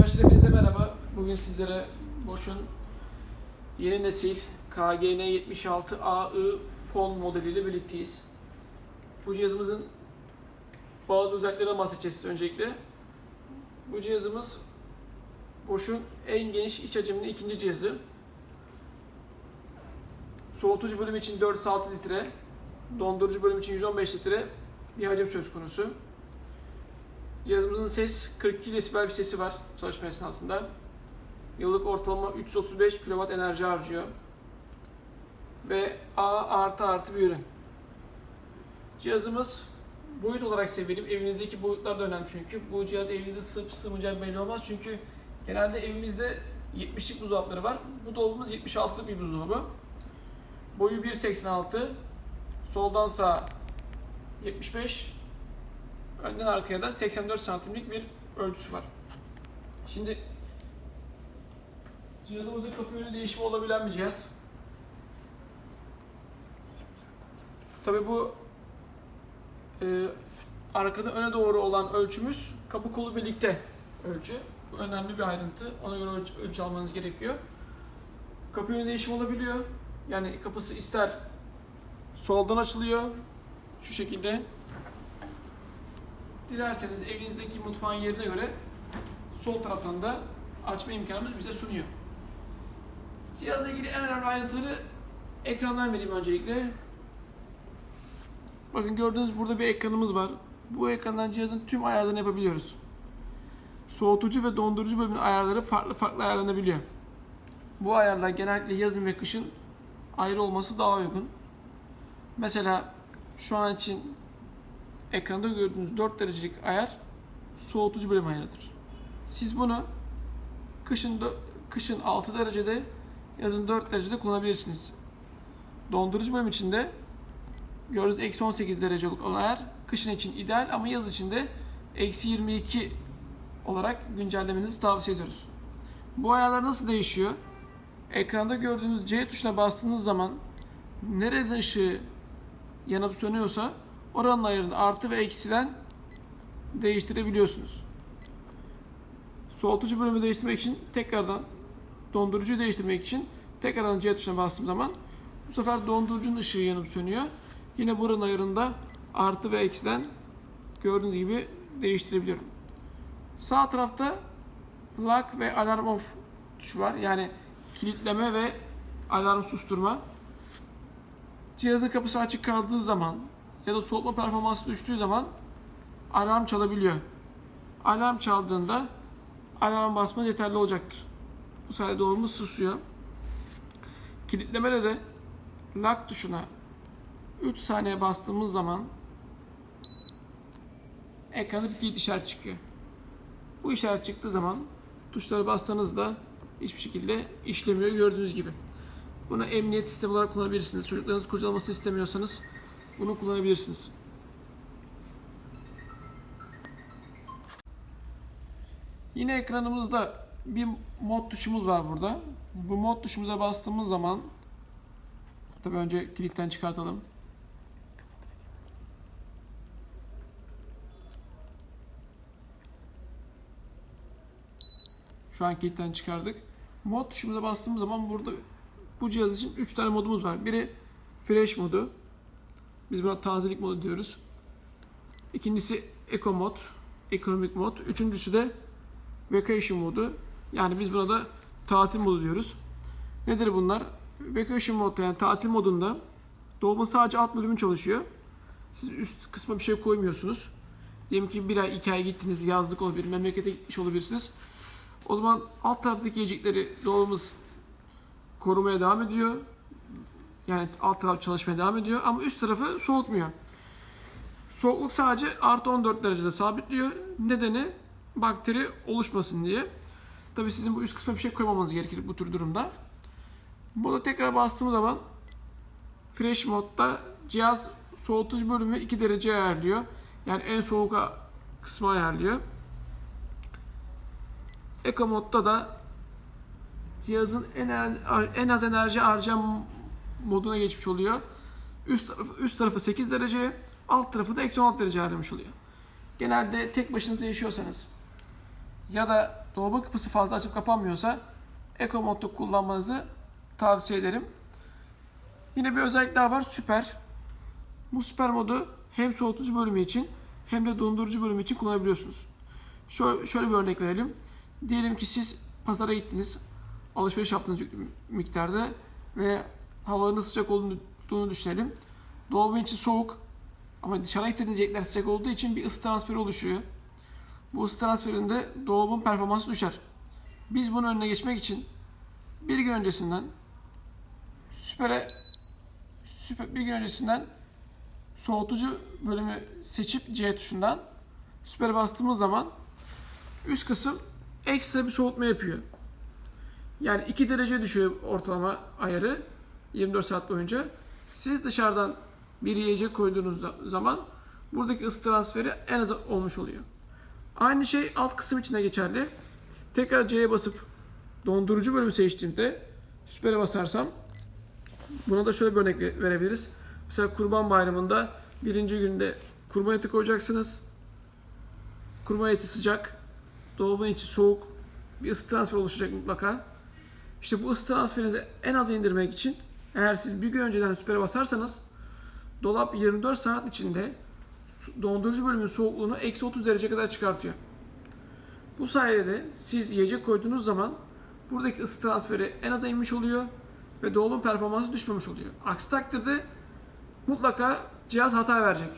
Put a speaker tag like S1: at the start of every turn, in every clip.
S1: Arkadaşlar hepinize merhaba. Bugün sizlere Bosch'un yeni nesil KGN 76AI fon modeliyle birlikteyiz. Bu cihazımızın bazı özelliklerinden bahsedeceğiz öncelikle. Bu cihazımız Bosch'un en geniş iç hacimli ikinci cihazı. Soğutucu bölüm için 406 litre, dondurucu bölüm için 115 litre bir hacim söz konusu. Cihazımızın ses 42 desibel bir sesi var çalışma esnasında. Yıllık ortalama 335 kW enerji harcıyor. Ve A artı artı bir ürün. Cihazımız boyut olarak severim. Evinizdeki boyutlar da önemli çünkü. Bu cihaz evinizde sığıp sığmayacağı belli olmaz. Çünkü genelde evimizde 70'lik buzdolapları var. Bu dolabımız 76'lık bir buzdolabı. Boyu 1.86. Soldan sağa 75. Önden arkaya da 84 santimlik bir ölçüsü var. Şimdi cihazımızın kapı yönü değişimi olabilen bir cihaz. Tabi bu e, arkada öne doğru olan ölçümüz kapı kolu birlikte ölçü. Bu önemli bir ayrıntı. Ona göre ölçü, ölçü almanız gerekiyor. Kapı yönü değişimi olabiliyor. Yani kapısı ister soldan açılıyor şu şekilde Dilerseniz evinizdeki mutfağın yerine göre sol taraftan da açma imkanımız bize sunuyor. Cihazla ilgili en önemli ayrıntıları ekrandan vereyim öncelikle. Bakın gördüğünüz burada bir ekranımız var. Bu ekrandan cihazın tüm ayarlarını yapabiliyoruz. Soğutucu ve dondurucu bölümün ayarları farklı farklı ayarlanabiliyor. Bu ayarlar genellikle yazın ve kışın ayrı olması daha uygun. Mesela şu an için ekranda gördüğünüz 4 derecelik ayar soğutucu bölüm ayarıdır. Siz bunu kışın kışın 6 derecede yazın 4 derecede kullanabilirsiniz. Dondurucu bölüm için de gördüğünüz eksi 18 derecelik olan ayar kışın için ideal ama yaz için de eksi 22 olarak güncellemenizi tavsiye ediyoruz. Bu ayarlar nasıl değişiyor? Ekranda gördüğünüz C tuşuna bastığınız zaman nerede ışığı yanıp sönüyorsa oranın ayarını artı ve eksiden değiştirebiliyorsunuz. Soğutucu bölümü değiştirmek için tekrardan dondurucuyu değiştirmek için tekrardan C tuşuna bastığım zaman bu sefer dondurucunun ışığı yanıp sönüyor. Yine buranın ayarında artı ve eksiden gördüğünüz gibi değiştirebiliyorum. Sağ tarafta lock ve alarm off tuşu var. Yani kilitleme ve alarm susturma. Cihazın kapısı açık kaldığı zaman ya da soğutma performansı düştüğü zaman alarm çalabiliyor. Alarm çaldığında alarm basmanız yeterli olacaktır. Bu sayede dolabımız susuyor. Kilitlemede de lock tuşuna 3 saniye bastığımız zaman ekranda bir kilit işareti çıkıyor. Bu işaret çıktığı zaman tuşlara bastığınızda hiçbir şekilde işlemiyor gördüğünüz gibi. Bunu emniyet sistemi olarak kullanabilirsiniz. Çocuklarınız kurcalamasını istemiyorsanız bunu kullanabilirsiniz. Yine ekranımızda bir mod tuşumuz var burada. Bu mod tuşumuza bastığımız zaman tabi önce kilitten çıkartalım. Şu an kilitten çıkardık. Mod tuşumuza bastığımız zaman burada bu cihaz için 3 tane modumuz var. Biri Fresh modu. Biz buna tazelik modu diyoruz. İkincisi Eco mod, ekonomik mod. Üçüncüsü de Vacation modu. Yani biz buna da tatil modu diyoruz. Nedir bunlar? Vacation modda yani tatil modunda dolma sadece alt bölümü çalışıyor. Siz üst kısma bir şey koymuyorsunuz. Diyelim ki bir ay, iki ay gittiniz, yazlık olabilir, memlekete gitmiş olabilirsiniz. O zaman alt taraftaki yiyecekleri dolabımız korumaya devam ediyor. Yani alt taraf çalışmaya devam ediyor ama üst tarafı soğutmuyor. Soğukluk sadece artı 14 derecede sabitliyor. Nedeni bakteri oluşmasın diye. Tabi sizin bu üst kısma bir şey koymamanız gerekir bu tür durumda. Bunu tekrar bastığımız zaman Fresh modda cihaz soğutucu bölümü 2 derece ayarlıyor. Yani en soğuk kısmı ayarlıyor. Eco modda da cihazın en, en az enerji harcam moduna geçmiş oluyor. Üst tarafı, üst tarafı 8 derece, alt tarafı da eksi 16 derece ayarlamış oluyor. Genelde tek başınıza yaşıyorsanız ya da dolabın kapısı fazla açıp kapanmıyorsa Eco modda kullanmanızı tavsiye ederim. Yine bir özellik daha var. Süper. Bu süper modu hem soğutucu bölümü için hem de dondurucu bölümü için kullanabiliyorsunuz. Şöyle, şöyle bir örnek verelim. Diyelim ki siz pazara gittiniz. Alışveriş yaptığınız miktarda ve havanın sıcak olduğunu düşünelim. Dolabın içi soğuk ama dışarıya gittiğiniz yiyecekler sıcak olduğu için bir ısı transferi oluşuyor. Bu ısı transferinde dolabın performansı düşer. Biz bunun önüne geçmek için bir gün öncesinden süpere süper, bir gün öncesinden soğutucu bölümü seçip C tuşundan süpere bastığımız zaman üst kısım ekstra bir soğutma yapıyor. Yani 2 derece düşüyor ortalama ayarı 24 saat boyunca. Siz dışarıdan bir yiyecek koyduğunuz za- zaman buradaki ısı transferi en az olmuş oluyor. Aynı şey alt kısım için de geçerli. Tekrar C'ye basıp dondurucu bölümü seçtiğimde süpere basarsam buna da şöyle bir örnek ve- verebiliriz. Mesela kurban bayramında birinci günde kurban eti koyacaksınız. Kurban eti sıcak, dolabın içi soğuk, bir ısı transferi oluşacak mutlaka. İşte bu ısı transferinizi en az indirmek için eğer siz bir gün önceden süpere basarsanız dolap 24 saat içinde dondurucu bölümün soğukluğunu eksi 30 derece kadar çıkartıyor. Bu sayede siz yiyecek koyduğunuz zaman buradaki ısı transferi en aza inmiş oluyor ve dolabın performansı düşmemiş oluyor. Aksi takdirde mutlaka cihaz hata verecek.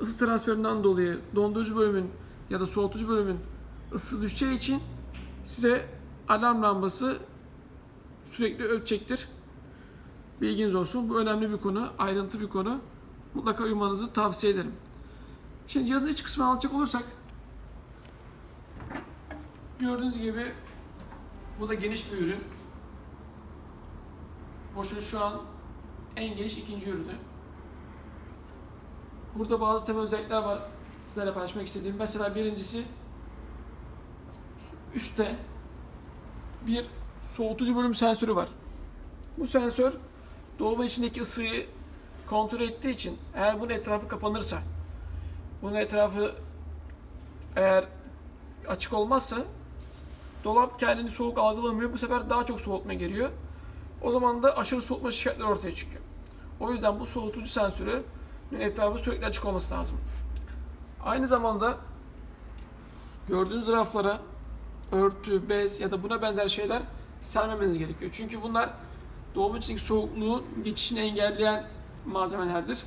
S1: Isı transferinden dolayı dondurucu bölümün ya da soğutucu bölümün ısı düşeceği için size alarm lambası sürekli ötecektir. Bilginiz olsun. Bu önemli bir konu, ayrıntı bir konu. Mutlaka uymanızı tavsiye ederim. Şimdi cihazın iç kısmını anlatacak olursak gördüğünüz gibi bu da geniş bir ürün. Boş'un şu an en geniş ikinci ürünü. Burada bazı temel özellikler var sizlerle paylaşmak istediğim. Mesela birincisi üstte bir soğutucu bölüm sensörü var. Bu sensör dolabın içindeki ısıyı kontrol ettiği için eğer bunun etrafı kapanırsa bunun etrafı eğer açık olmazsa dolap kendini soğuk algılamıyor. Bu sefer daha çok soğutma geliyor. O zaman da aşırı soğutma şikayetleri ortaya çıkıyor. O yüzden bu soğutucu sensörü etrafı sürekli açık olması lazım. Aynı zamanda gördüğünüz raflara örtü, bez ya da buna benzer şeyler sermemeniz gerekiyor. Çünkü bunlar dolabın içindeki soğukluğun geçişini engelleyen malzemelerdir.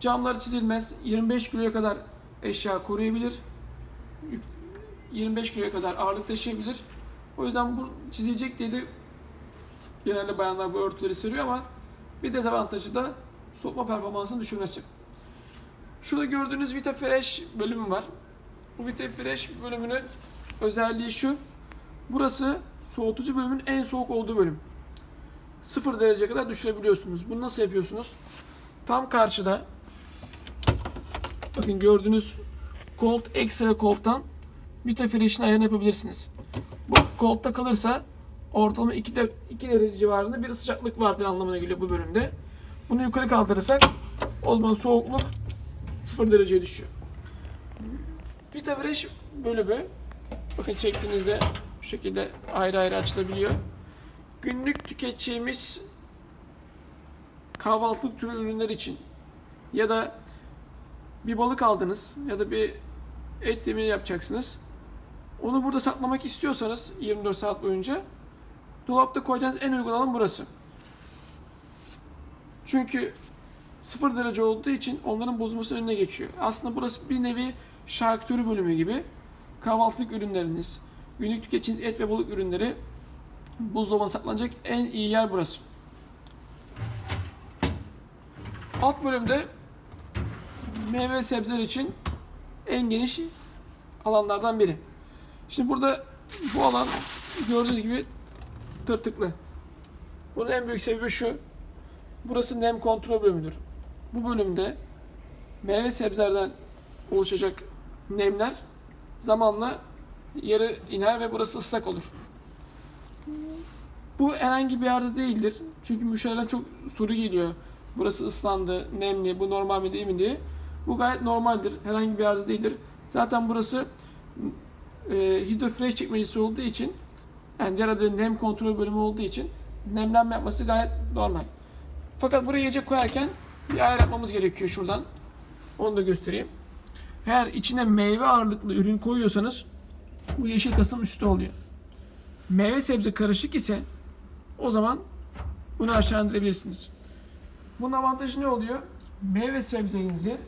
S1: Camları çizilmez. 25 kiloya kadar eşya koruyabilir. Yük- 25 kiloya kadar ağırlık taşıyabilir. O yüzden bu çizilecek diye de genelde bayanlar bu örtüleri seriyor ama bir dezavantajı da soğutma performansını düşürmesi. Şurada gördüğünüz Vita Fresh bölümü var. Bu Vita Fresh bölümünün özelliği şu. Burası soğutucu bölümün en soğuk olduğu bölüm. 0 derece kadar düşürebiliyorsunuz. Bunu nasıl yapıyorsunuz? Tam karşıda bakın gördüğünüz Cold Extra Cold'dan Vita Fresh'in ayarını yapabilirsiniz. Bu Cold'da kalırsa ortalama 2, de, 2 derece civarında bir sıcaklık vardır anlamına geliyor bu bölümde. Bunu yukarı kaldırırsak o zaman soğukluk 0 dereceye düşüyor. Vita Fresh bölümü bakın çektiğinizde bu şekilde ayrı ayrı açılabiliyor. Günlük tüketeceğimiz kahvaltılık türü ürünler için ya da bir balık aldınız ya da bir et yemeği yapacaksınız. Onu burada saklamak istiyorsanız 24 saat boyunca dolapta koyacağınız en uygun alan burası. Çünkü 0 derece olduğu için onların bozulması önüne geçiyor. Aslında burası bir nevi şarküteri bölümü gibi. Kahvaltılık ürünleriniz, günlük tüketeceğiniz et ve balık ürünleri buzdolabına saklanacak en iyi yer burası. Alt bölümde meyve ve sebzeler için en geniş alanlardan biri. Şimdi burada bu alan gördüğünüz gibi tırtıklı. Bunun en büyük sebebi şu. Burası nem kontrol bölümüdür. Bu bölümde meyve sebzelerden oluşacak nemler zamanla yarı iner ve burası ıslak olur. Bu herhangi bir arıza değildir. Çünkü müşterilerden çok soru geliyor. Burası ıslandı, nemli, bu normal mi değil mi diye. Bu gayet normaldir. Herhangi bir arıza değildir. Zaten burası e, hidrofresh çekmecesi olduğu için yani diğer adı nem kontrol bölümü olduğu için nemlenme yapması gayet normal. Fakat buraya yiyecek koyarken bir ayar yapmamız gerekiyor şuradan. Onu da göstereyim. Eğer içine meyve ağırlıklı ürün koyuyorsanız bu yeşil kasım üstü oluyor. Meyve sebze karışık ise o zaman bunu aşağı indirebilirsiniz. Bunun avantajı ne oluyor? Meyve sebzenizi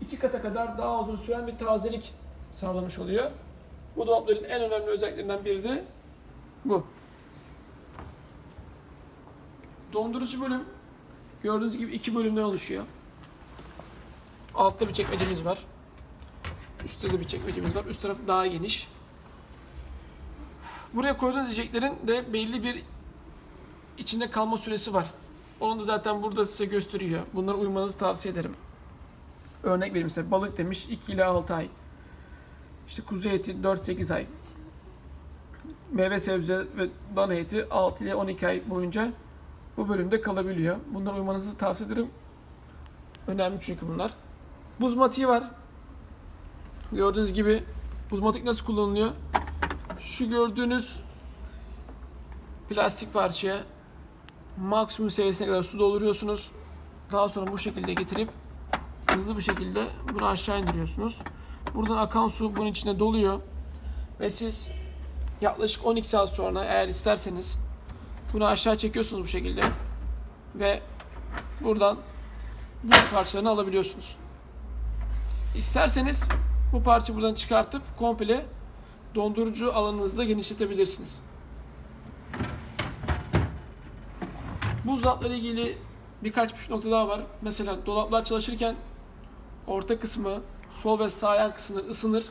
S1: iki kata kadar daha uzun süren bir tazelik sağlamış oluyor. Bu dolapların en önemli özelliklerinden biri de bu. Dondurucu bölüm gördüğünüz gibi iki bölümden oluşuyor. Altta bir çekmecemiz var. Üstte de bir çekmecemiz var. Üst tarafı daha geniş. Buraya koyduğunuz yiyeceklerin de belli bir içinde kalma süresi var. Onu da zaten burada size gösteriyor. Bunlara uymanızı tavsiye ederim. Örnek vereyim size. Balık demiş 2 ile 6 ay. İşte kuzu eti 4-8 ay. Meyve sebze ve dana eti 6 ile 12 ay boyunca bu bölümde kalabiliyor. Bunlara uymanızı tavsiye ederim. Önemli çünkü bunlar. Buz matiği var. Gördüğünüz gibi buz matik nasıl kullanılıyor? Şu gördüğünüz plastik parçaya maksimum seviyesine kadar su dolduruyorsunuz. Daha sonra bu şekilde getirip hızlı bir şekilde bunu aşağı indiriyorsunuz. Buradan akan su bunun içine doluyor. Ve siz yaklaşık 12 saat sonra eğer isterseniz bunu aşağı çekiyorsunuz bu şekilde. Ve buradan bu parçalarını alabiliyorsunuz. İsterseniz bu parçayı buradan çıkartıp komple dondurucu alanınızda genişletebilirsiniz. Buzdolapları ilgili birkaç püf nokta daha var. Mesela dolaplar çalışırken orta kısmı, sol ve sağ yan kısmı ısınır.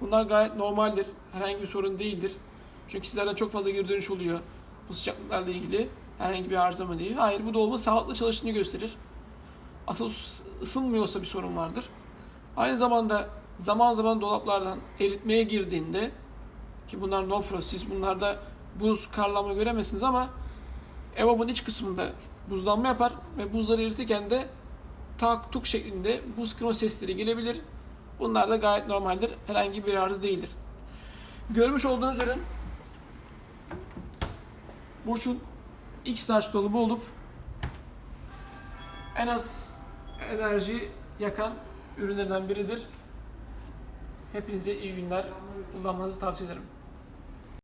S1: Bunlar gayet normaldir. Herhangi bir sorun değildir. Çünkü sizlerden çok fazla geri dönüş oluyor bu sıcaklıklarla ilgili. Herhangi bir arıza mı değil. Hayır bu dolabın sağlıklı çalıştığını gösterir. Asıl ısınmıyorsa bir sorun vardır. Aynı zamanda zaman zaman dolaplardan eritmeye girdiğinde ki bunlar no frost, siz bunlarda buz karlanma göremezsiniz ama EVAP'ın iç kısmında buzlanma yapar ve buzları eritirken de tak tuk şeklinde buz kırma sesleri gelebilir. Bunlar da gayet normaldir. Herhangi bir arıza değildir. Görmüş olduğunuz ürün Boş'un X-Large dolabı olup en az enerji yakan ürünlerden biridir. Hepinize iyi günler. Kullanmanızı tavsiye ederim.